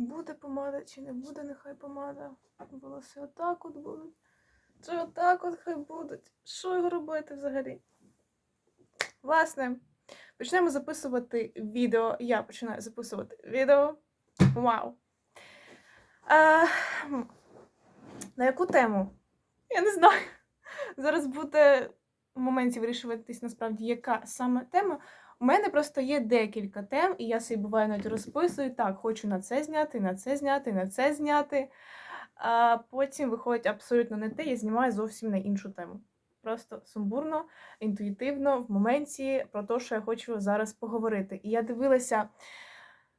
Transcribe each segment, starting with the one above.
Буде помада чи не буде, нехай помада. Волоси отак от будуть. Чи отак от хай будуть. Що його робити взагалі? Власне, почнемо записувати відео. Я починаю записувати відео. Вау! А, на яку тему? Я не знаю. Зараз буде в моменті вирішуватись насправді, яка саме тема. У мене просто є декілька тем, і я собі буває навіть розписую. Так, хочу на це зняти, на це зняти, на це зняти. А потім виходить абсолютно не те, і знімаю зовсім на іншу тему. Просто сумбурно, інтуїтивно, в моменті про те, що я хочу зараз поговорити. І я дивилася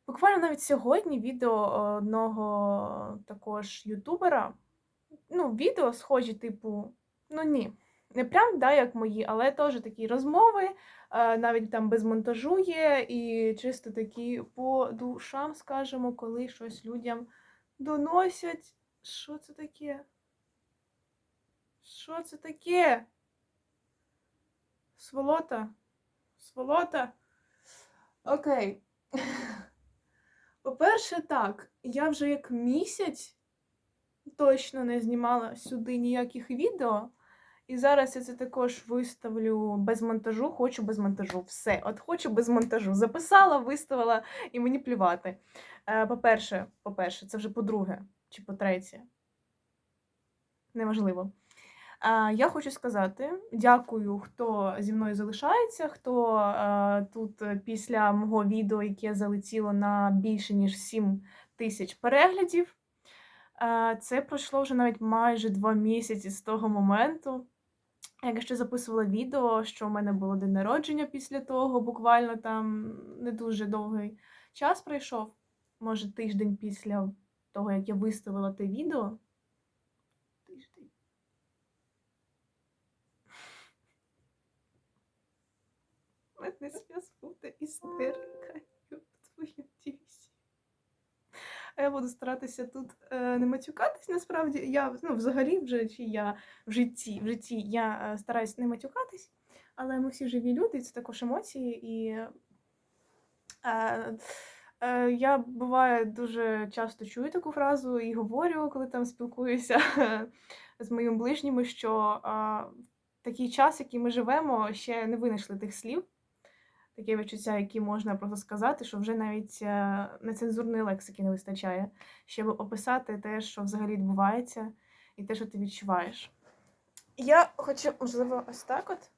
буквально навіть сьогодні відео одного також ютубера. Ну, відео схожі, типу, ну ні, не прям да, як мої, але теж такі розмови, е, навіть там без монтажу є, і чисто такі по душам, скажімо, коли щось людям доносять. Що це таке? Що це таке? Сволота? Сволота? Окей. По-перше, так, я вже як місяць точно не знімала сюди ніяких відео. І зараз я це також виставлю без монтажу, хочу без монтажу. Все, от хочу без монтажу. Записала, виставила і мені плювати. Е, По-перше, по-перше, це вже по-друге чи по-третє. Неважливо. Е, Я хочу сказати дякую, хто зі мною залишається, хто е, тут після мого відео, яке залетіло на більше ніж 7 тисяч переглядів. Це пройшло вже навіть майже два місяці з того моменту. Я ще записувала відео, що в мене було день народження після того, буквально там не дуже довгий час пройшов, може тиждень після того, як я виставила те відео. Тиждень. Мене зараз буде істерика. Я буду старатися тут е, не матюкатись, насправді. Я ну, взагалі вже чи я в житті, в житті я е, стараюсь не матюкатись, але ми всі живі люди, це також емоції. І е, е, я буває дуже часто чую таку фразу і говорю, коли там спілкуюся з моїми ближніми, що е, такий час, який ми живемо, ще не винайшли тих слів. Таке відчуття, які можна просто сказати, що вже навіть е, нецензурної лексики не вистачає, щоб описати те, що взагалі відбувається, і те, що ти відчуваєш. Я хочу, можливо, ось так от.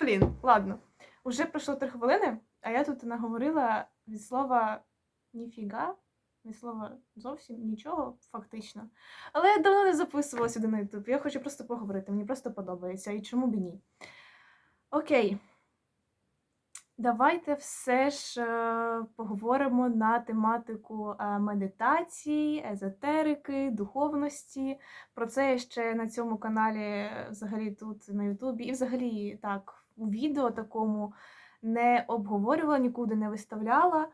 Блін, ладно. Уже пройшло три хвилини, а я тут наговорила від слова ніфіга, від слова зовсім нічого, фактично. Але я давно не записувала сюди на YouTube. Я хочу просто поговорити. Мені просто подобається. І чому б ні? Окей. Давайте все ж е, поговоримо на тематику е, медитації, езотерики, духовності. Про це я ще на цьому каналі, е, взагалі тут на Ютубі, і взагалі так, у відео такому не обговорювала, нікуди не виставляла.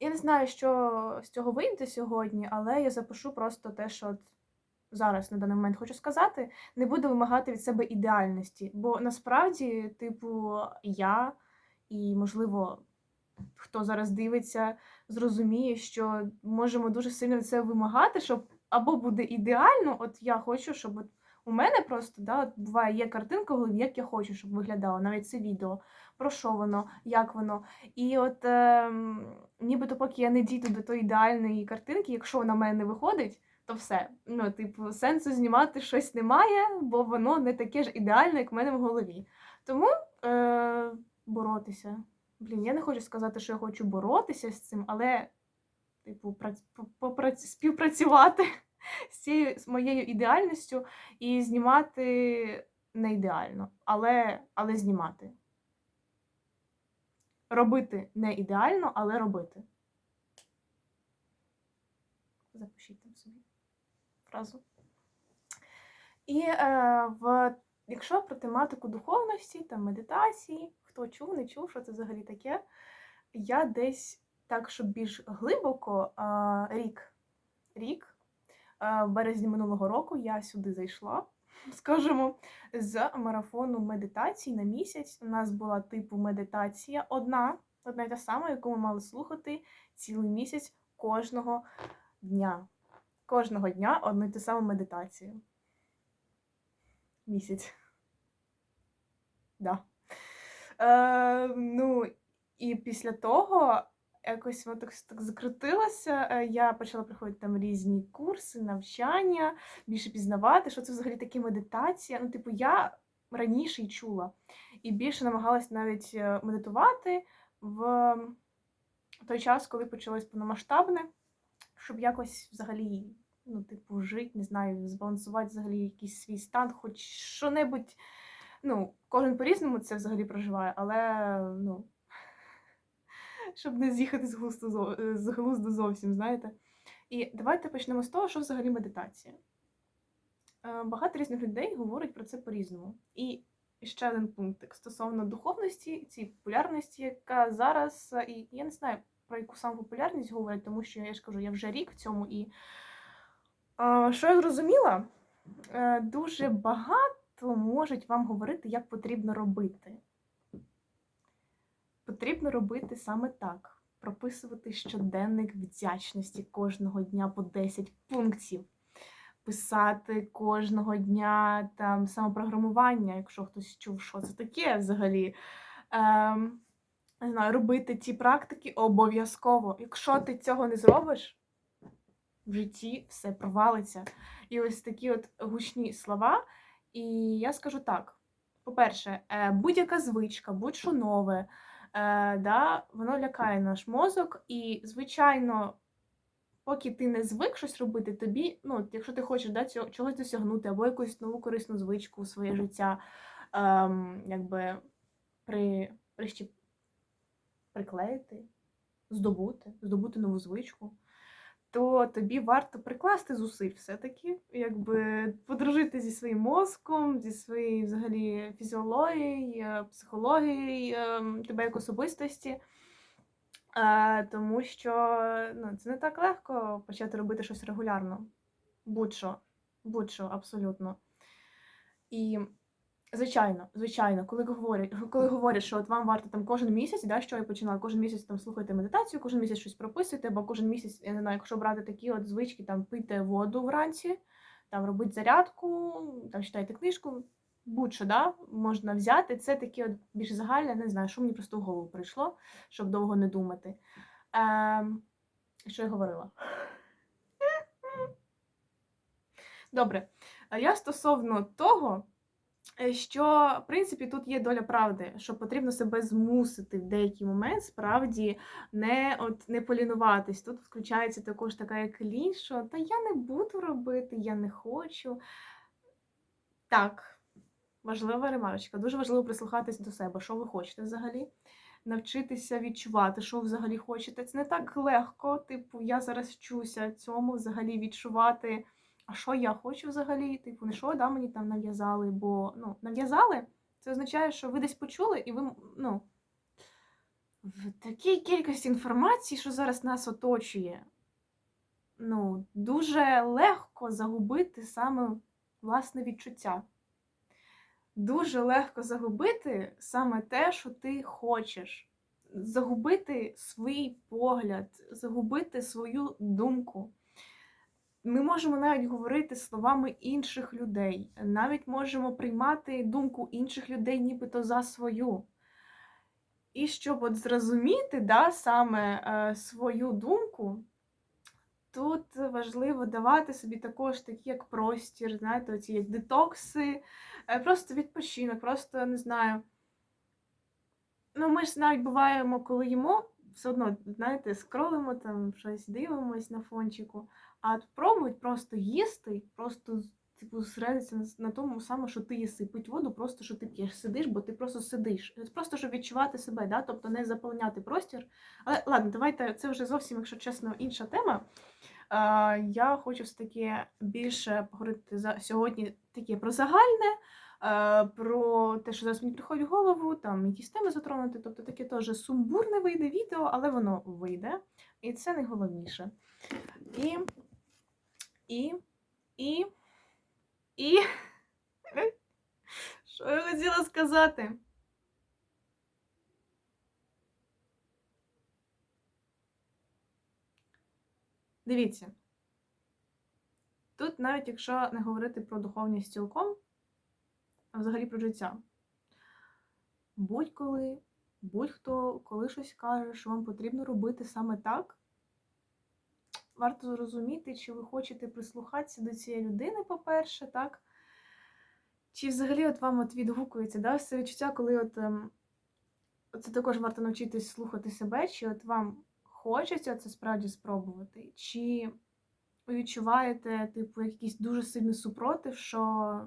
Я не знаю, що з цього вийде сьогодні, але я запишу просто те, що от зараз на даний момент хочу сказати, не буду вимагати від себе ідеальності. Бо насправді, типу, я і, можливо, хто зараз дивиться, зрозуміє, що можемо дуже сильно від себе вимагати, щоб або буде ідеально, от я хочу, щоб от у мене просто да, от буває є картинка як я хочу, щоб виглядало навіть це відео, про що воно, як воно. І от е, нібито, поки я не дійду до тої ідеальної картинки, якщо вона в мене не виходить, то все. Ну, типу, сенсу знімати щось немає, бо воно не таке ж ідеальне, як в мене в голові. Тому е, боротися. Блін, я не хочу сказати, що я хочу боротися з цим, але, типу, прац- по- співпрацювати з цією з моєю ідеальністю і знімати не ідеально, але, але знімати. Робити не ідеально, але робити. Запишіть там собі фразу. І е, в, якщо про тематику духовності та медитації, хто чув, не чув, що це взагалі таке, я десь так, щоб більш глибоко, е, рік, рік, е, в березні минулого року я сюди зайшла, скажімо, з марафону медитацій на місяць. У нас була типу медитація одна одна й та сама, яку ми мали слухати цілий місяць кожного дня. Кожного дня одну й ту саму медитацію. Місяць. Да. Е, ну, і після того якось воно так, так закрутилося. Е, Я почала приходити там різні курси, навчання, більше пізнавати, що це взагалі таке медитація. Ну, типу, я раніше й чула. І більше намагалась навіть е, медитувати в той час, коли почалось повномасштабне, щоб якось взагалі, ну, типу, жити, не знаю, збалансувати взагалі якийсь свій стан, хоч що-небудь. Ну, кожен по-різному це взагалі проживає, але ну, щоб не з'їхати з глузду, з глузду зовсім, знаєте. І давайте почнемо з того, що взагалі медитація. Е, Багато різних людей говорять про це по-різному. І ще один пункт стосовно духовності, цієї популярності, яка зараз, е, і я не знаю про яку саме популярність говорять, тому що я ж кажу, я вже рік в цьому. І е, що я зрозуміла, Е, дуже багато можуть вам говорити, як потрібно робити. Потрібно робити саме так: прописувати щоденник вдячності кожного дня по 10 пунктів, писати кожного дня там самопрограмування, якщо хтось чув, що це таке взагалі. Ем, не знаю, робити ті практики обов'язково. Якщо ти цього не зробиш, в житті все провалиться. І ось такі от гучні слова. І я скажу так: по-перше, е, будь-яка звичка, будь-що нове, е, да, воно лякає наш мозок, і, звичайно, поки ти не звик щось робити, тобі, ну, якщо ти хочеш да, цього, чогось досягнути, або якусь нову корисну звичку у своє життя, е, якби при, прищіп, приклеїти, здобути, здобути нову звичку, то тобі варто прикласти зусиль все-таки, якби подружити зі своїм мозком, зі своєю взагалі фізіологією, психологією ем, тебе як особистості. Е, тому що ну, це не так легко почати робити щось регулярно. Будь-що, будь-що, абсолютно. І, звичайно, звичайно, коли говорять, коли говорять, що от вам варто там кожен місяць, да, що я починала, кожен місяць там слухайте медитацію, кожен місяць щось прописуйте, або кожен місяць, я не знаю, якщо брати такі от звички, там пийте воду вранці, там робити зарядку, там читайте книжку, будь-що, да, можна взяти. Це таке от більш загальне, не знаю, що мені просто в голову прийшло, щоб довго не думати. Ем, що я говорила? Добре. Я стосовно того, е, що, в принципі, тут є доля правди, що потрібно себе змусити в деякий момент справді не, от, не полінуватись. Тут включається також така як лінь, що та я не буду робити, я не хочу. Так, важлива ремарочка. Дуже важливо прислухатись до себе, що ви хочете взагалі. Навчитися відчувати, що взагалі хочете. Це не так легко. Типу, я зараз вчуся цьому взагалі відчувати. А що я хочу взагалі? Типу, не що да, мені там нав'язали, бо ну, нав'язали, це означає, що ви десь почули, і ви ну, в такій кількості інформації, що зараз нас оточує, ну, дуже легко загубити саме власне відчуття. Дуже легко загубити саме те, що ти хочеш. Загубити свій погляд, загубити свою думку. Ми можемо навіть говорити словами інших людей, навіть можемо приймати думку інших людей, нібито за свою. І щоб от зрозуміти да, саме е, свою думку, тут важливо давати собі також такі, як простір, знаєте, оці як детокси, е, просто відпочинок, просто не знаю. Ну, ми ж навіть буваємо, коли їмо, все одно, знаєте, скролимо там щось, дивимось на фончику. А пробують просто їсти, просто типу зосередитися на, тому саме, що ти їси, пить воду, просто що ти п'єш, сидиш, бо ти просто сидиш. Просто щоб відчувати себе, да? тобто не заповняти простір. Але ладно, давайте це вже зовсім, якщо чесно, інша тема. Е, я хочу все-таки більше поговорити за сьогодні таке про загальне. Про те, що зараз мені приходить в голову, там якісь теми затронути, тобто таке теж сумбурне вийде відео, але воно вийде. І це найголовніше. І, і, і, і. Що я хотіла сказати? Дивіться. Тут, навіть якщо не говорити про духовність цілком, а взагалі про життя, будь-коли, будь-хто коли щось каже, що вам потрібно робити саме так, варто зрозуміти, чи ви хочете прислухатися до цієї людини, по-перше, так? Чи взагалі от вам от відгукується, да, це відчуття, коли от ем, це також варто навчитись слухати себе, чи от вам хочеться це справді спробувати, чи ви відчуваєте, типу, якийсь дуже сильний супротив, що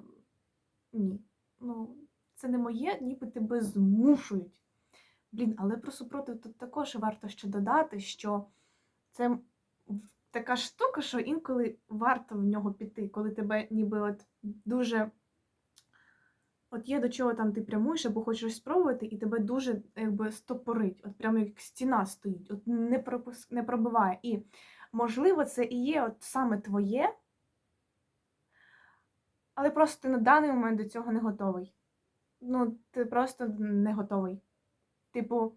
ні, ну, це не моє, ніби тебе змушують. Блін, але про супротив тут також варто ще додати, що це така штука, що інколи варто в нього піти, коли тебе ніби от дуже. От є до чого там ти прямуєш або хочеш щось спробувати, і тебе дуже якби стопорить, от прямо як стіна стоїть, от не пропуск... не пробиває. І можливо, це і є от саме твоє, але просто ти на даний момент до цього не готовий. Ну, ти просто не готовий. Типу,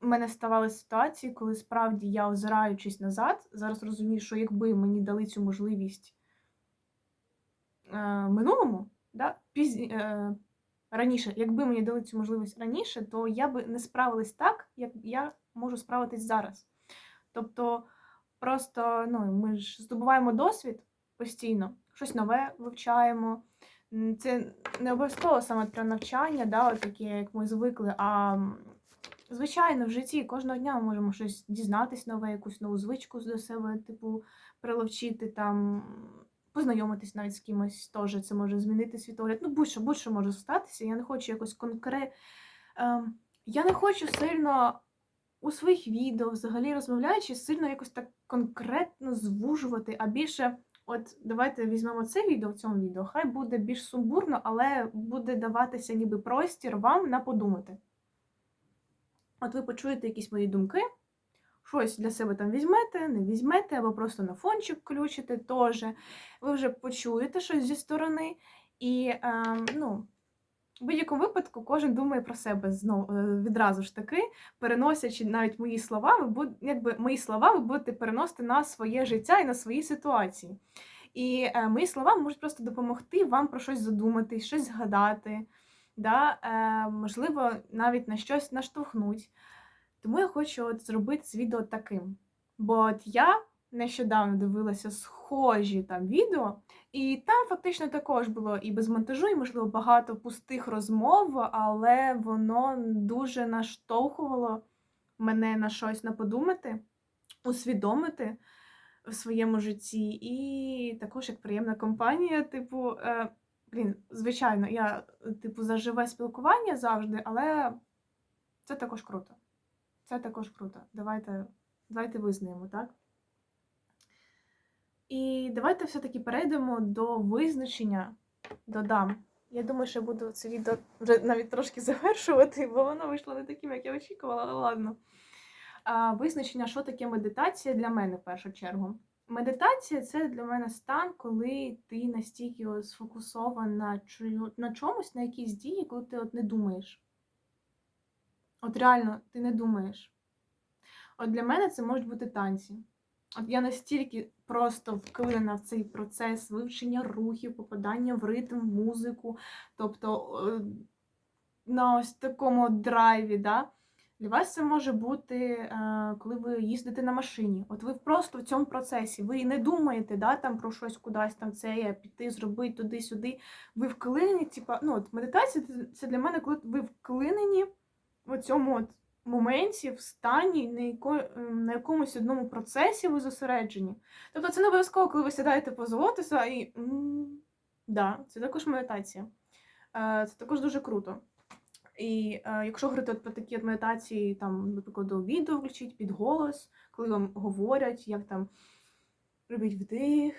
мене ставали ситуації, коли справді я, озираючись назад, зараз розумію, що якби мені дали цю можливість е, минулому, да, пізні, е, раніше, якби мені дали цю можливість раніше, то я би не справилась так, як я можу справитись зараз. Тобто, просто ну, ми ж здобуваємо досвід постійно, щось нове вивчаємо. Це не обов'язково саме про навчання, да, от таке, як ми звикли, а звичайно, в житті кожного дня ми можемо щось дізнатись нове, якусь нову звичку до себе, типу, приловчити там, познайомитись навіть з кимось теж, це може змінити світогляд. Ну, будь-що, будь-що може статися. Я не хочу якось конкретно. Ем, я не хочу сильно у своїх відео, взагалі розмовляючи, сильно якось так конкретно звужувати, а більше. От давайте візьмемо це відео в цьому відео. Хай буде більш сумбурно, але буде даватися ніби простір вам на подумати. От ви почуєте якісь мої думки, щось для себе там візьмете, не візьмете, або просто на фончик включите теж. Ви вже почуєте щось зі сторони, і е, ну, в будь-якому випадку кожен думає про себе знов, е, відразу ж таки, переносячи навіть мої слова, ви буд, якби мої слова ви будете переносити на своє життя і на свої ситуації. І е, мої слова можуть просто допомогти вам про щось задумати, щось згадати, да? е, можливо, навіть на щось наштовхнуть. Тому я хочу от зробити це відео таким. Бо от я нещодавно дивилася схожі там відео, і там фактично також було і без монтажу, і, можливо, багато пустих розмов, але воно дуже наштовхувало мене на щось на подумати, усвідомити в своєму житті. І також як приємна компанія, типу, е, блін, звичайно, я, типу, за живе спілкування завжди, але це також круто. Це також круто. Давайте, давайте визнаємо, так? І давайте все-таки перейдемо до визначення додам. Я думаю, що я буду це відео вже навіть трошки завершувати, бо воно вийшло не таким, як я очікувала, але ладно. А, Визначення, що таке медитація для мене в першу чергу. Медитація це для мене стан, коли ти настільки сфокусована на чомусь, на якійсь дії, коли ти от не думаєш. От реально, ти не думаєш. От для мене це можуть бути танці. От я настільки просто вклинена в цей процес вивчення рухів, попадання в ритм, музику, тобто е, на ось такому драйві. Да? Для вас це може бути, е, коли ви їздите на машині. От ви просто в цьому процесі, ви не думаєте да, там про щось кудись там це є, піти, зробити туди-сюди. Ви вклинені, типа, ну от медитація це для мене, коли ви вклинені в цьому от моменті, в стані, на, яко, на якомусь одному процесі ви зосереджені. Тобто це не обов'язково, коли ви сідаєте позолотися і. М да, це також медитація. Е, Це також дуже круто. І е, якщо говорити про такі от медитації, там, наприклад, відео включіть під голос, коли вам говорять, як там робіть вдих,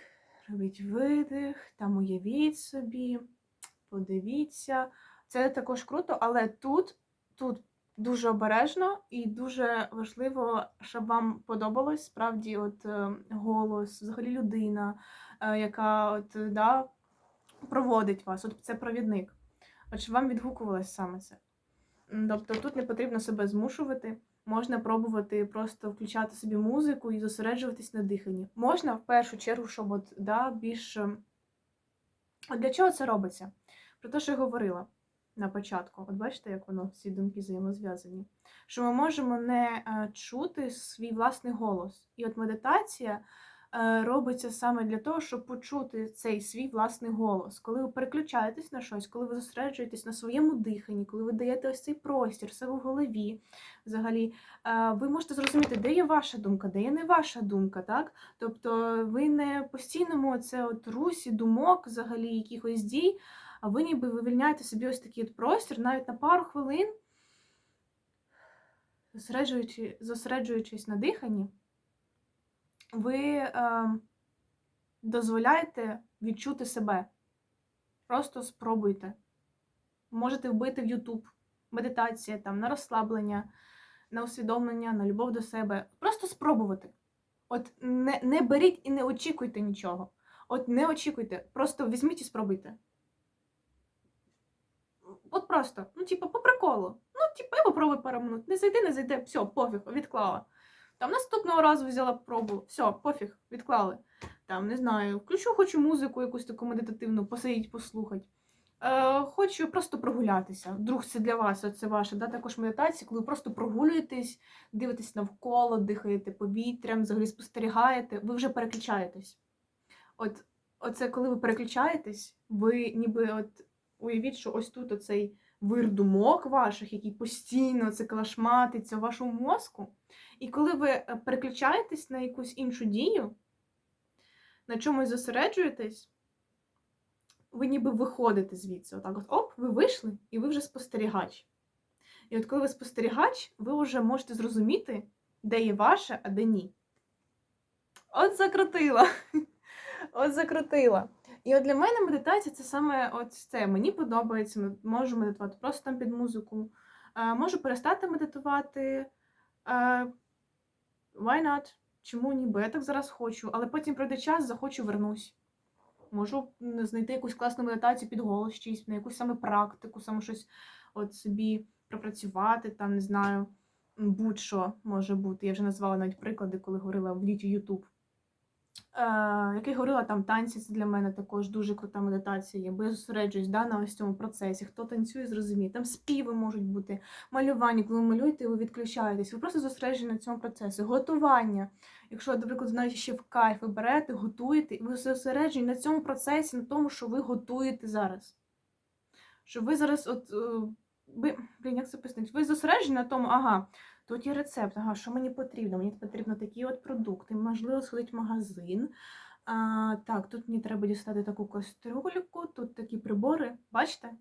робіть видих, там уявіть собі, подивіться. Це також круто, але тут, тут дуже обережно і дуже важливо, щоб вам подобалось справді от е, голос, взагалі людина, е, яка от, да, проводить вас, от це провідник. От щоб вам відгукувалось саме це. Тобто тут не потрібно себе змушувати. Можна пробувати просто включати собі музику і зосереджуватись на диханні. Можна в першу чергу, щоб от, да, більш. ем, для чого це робиться? Про те, що я говорила на початку. От бачите, як воно всі думки взаємозв'язані. Що ми можемо не е, чути свій власний голос. І от медитація робиться саме для того, щоб почути цей свій власний голос. Коли ви переключаєтесь на щось, коли ви зосереджуєтесь на своєму диханні, коли ви даєте ось цей простір себе в голові, взагалі, е, ви можете зрозуміти, де є ваша думка, де є не ваша думка, так? Тобто ви не постійному це от русі, думок, взагалі, якихось дій, а ви ніби вивільняєте собі ось такий от простір навіть на пару хвилин, зосереджуючи, зосереджуючись на диханні, ви е, дозволяєте відчути себе. Просто спробуйте. Можете вбити в YouTube медитація там, на розслаблення, на усвідомлення, на любов до себе. Просто спробувати. От не, не беріть і не очікуйте нічого. От не очікуйте, просто візьміть і спробуйте. От просто, ну, типу, по приколу. Ну, типу, я попробую пару минут. Не зайде, не зайде, все, пофіг, відклала. Там наступного разу взяла пробу, все, пофіг, відклали. Там, не знаю, включу хочу музику якусь таку медитативну, посидіть, послухати. Е, хочу просто прогулятися. Вдруг це для вас, це ваше, да, також медитація, коли ви просто прогулюєтесь, дивитесь навколо, дихаєте повітрям, взагалі спостерігаєте, ви вже переключаєтесь. От, оце коли ви переключаєтесь, ви ніби от уявіть, що ось тут оцей вир думок ваших, який постійно це клашматиться в вашому мозку. І коли ви е, переключаєтесь на якусь іншу дію, на чомусь зосереджуєтесь, ви ніби виходите звідси. Отак от оп, ви вийшли, і ви вже спостерігач. І от коли ви спостерігач, ви вже можете зрозуміти, де є ваше, а де ні. От закрутила. От закрутила. І от для мене медитація це саме от це. Мені подобається, можу медитувати просто там під музику. Можу перестати медитувати. Е, why not? Чому ні? Бо я так зараз хочу, але потім пройде час, захочу, вернусь. Можу знайти якусь класну медитацію під голос чийсь, на якусь саме практику, саме щось от собі пропрацювати, там, не знаю, будь-що може бути. Я вже назвала навіть приклади, коли говорила в літі YouTube. Е, як я говорила, там танці це для мене також дуже крута медитація я зосереджуюсь да, на ось цьому процесі. Хто танцює, зрозуміє. Там співи можуть бути, малювання, коли ви малюєте, ви відключаєтесь. Ви просто зосереджені на цьому процесі. Готування. Якщо, наприклад, навіть ще в кайф ви берете, готуєте, і ви зосереджені на цьому процесі, на тому, що ви готуєте зараз. Що ви зараз, от, е, ви, як це пояснити? Ви зосереджені на тому, ага, Тут є рецепт, ага, що мені потрібно? Мені потрібно такі от продукти, можливо, сходити в магазин. А, так, тут мені треба дістати таку кастрюльку, тут такі прибори. Бачите?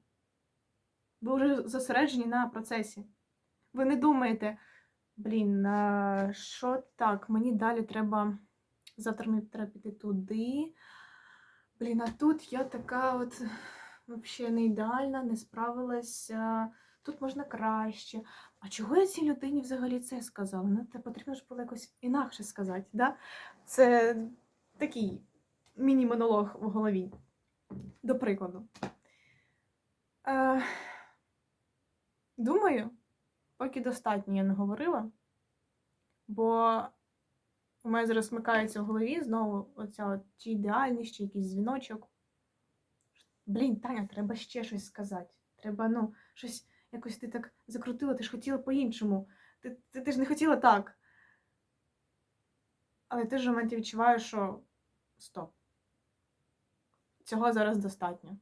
Ви вже зосереджені на процесі. Ви не думаєте, блін, а, що так, мені далі треба. Завтра мені треба піти туди. Блін, а тут я така от взагалі не ідеальна, не справилася. Тут можна краще. А чого я цій людині взагалі це сказала? Ну, це потрібно ж було якось інакше сказати. Да? Це такий міні-монолог в голові. До прикладу. Е, думаю, поки достатньо я не говорила, бо у мене зараз смикається в голові знову оця от, чи ідеальність, чи якийсь дзвіночок. Блін, Таня, треба ще щось сказати. Треба, ну, щось якось ти так закрутила, ти ж хотіла по-іншому. Ти, ти, ти ж не хотіла так. Але ти ж в моменті відчуваєш, що стоп. Цього зараз достатньо.